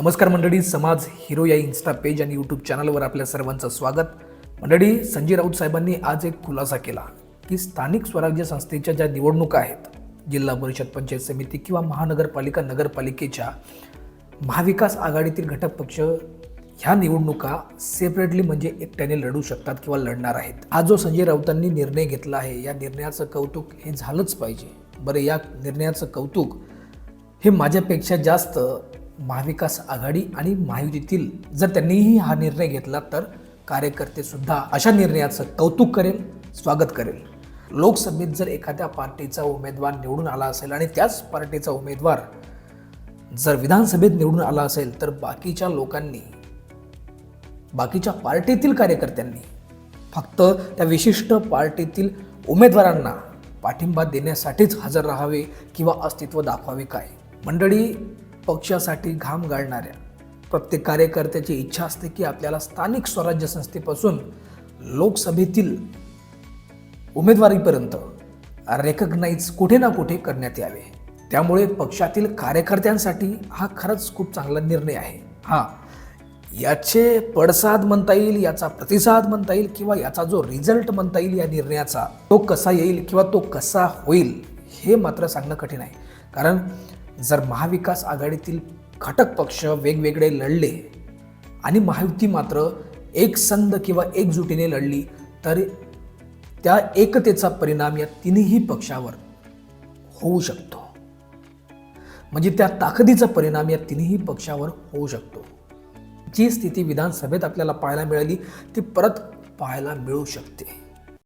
नमस्कार मंडळी समाज हिरो या इन्स्टा पेज आणि यूट्यूब चॅनलवर आपल्या सर्वांचं स्वागत. मंडळी संजय राऊत साहेबांनी आज एक खुलासा केला की स्थानिक स्वराज्य संस्थेच्या ज्या निवडणुका आहेत जिल्हा परिषद पंचायत समिती किंवा महानगरपालिका नगरपालिकेच्या महाविकास आघाडीतील घटक पक्ष ह्या निवडणुका सेपरेटली म्हणजे एकट्याने लढू शकतात किंवा लढणार आहेत. आज जो संजय राऊतांनी निर्णय घेतला आहे या निर्णयाचं कौतुक हे झालंच पाहिजे. बरं या निर्णयाचं कौतुक हे माझ्यापेक्षा जास्त महाविकास आघाडी आणि महायुतीतील जर त्यांनीही हा निर्णय घेतला तर कार्यकर्तेसुद्धा अशा निर्णयाचं कौतुक करेल स्वागत करेल. लोकसभेत जर एखाद्या पार्टीचा उमेदवार निवडून आला असेल आणि त्याच पार्टीचा उमेदवार जर विधानसभेत निवडून आला असेल तर बाकीच्या लोकांनी बाकीच्या पार्टीतील कार्यकर्त्यांनी फक्त त्या विशिष्ट पार्टीतील उमेदवारांना पाठिंबा देण्यासाठीच हजर राहावे किंवा अस्तित्व दाखवावे काय? मंडळी पक्षासाठी घाम गाळणाऱ्या प्रत्येक कार्यकर्त्याची इच्छा असते की आपल्याला स्थानिक स्वराज्य संस्थेपासून लोकसभेतील उमेदवारीपर्यंत रेकग्नाईज कुठे ना कुठे करण्यात यावे. त्यामुळे पक्षातील कार्यकर्त्यांसाठी हा खरंच खूप चांगला निर्णय आहे. हां याचे पडसाद म्हणता येईल याचा प्रतिसाद म्हणता येईल किंवा याचा जो रिझल्ट म्हणता येईल या निर्णयाचा तो कसा येईल किंवा तो कसा होईल हे मात्र सांगणं कठीण आहे. कारण जर महाविकास आघाडीतील घटक पक्ष वेगवेगळे लढले आणि महायुती मात्र एक संध किंवा एकजुटीने लढली तर त्या एकतेचा परिणाम या तिन्ही पक्षावर होऊ शकतो. म्हणजे त्या ताकदीचा परिणाम या तिन्ही पक्षावर होऊ शकतो. जी स्थिती विधानसभेत आपल्याला पाहायला मिळाली ती परत पाहायला मिळू शकते.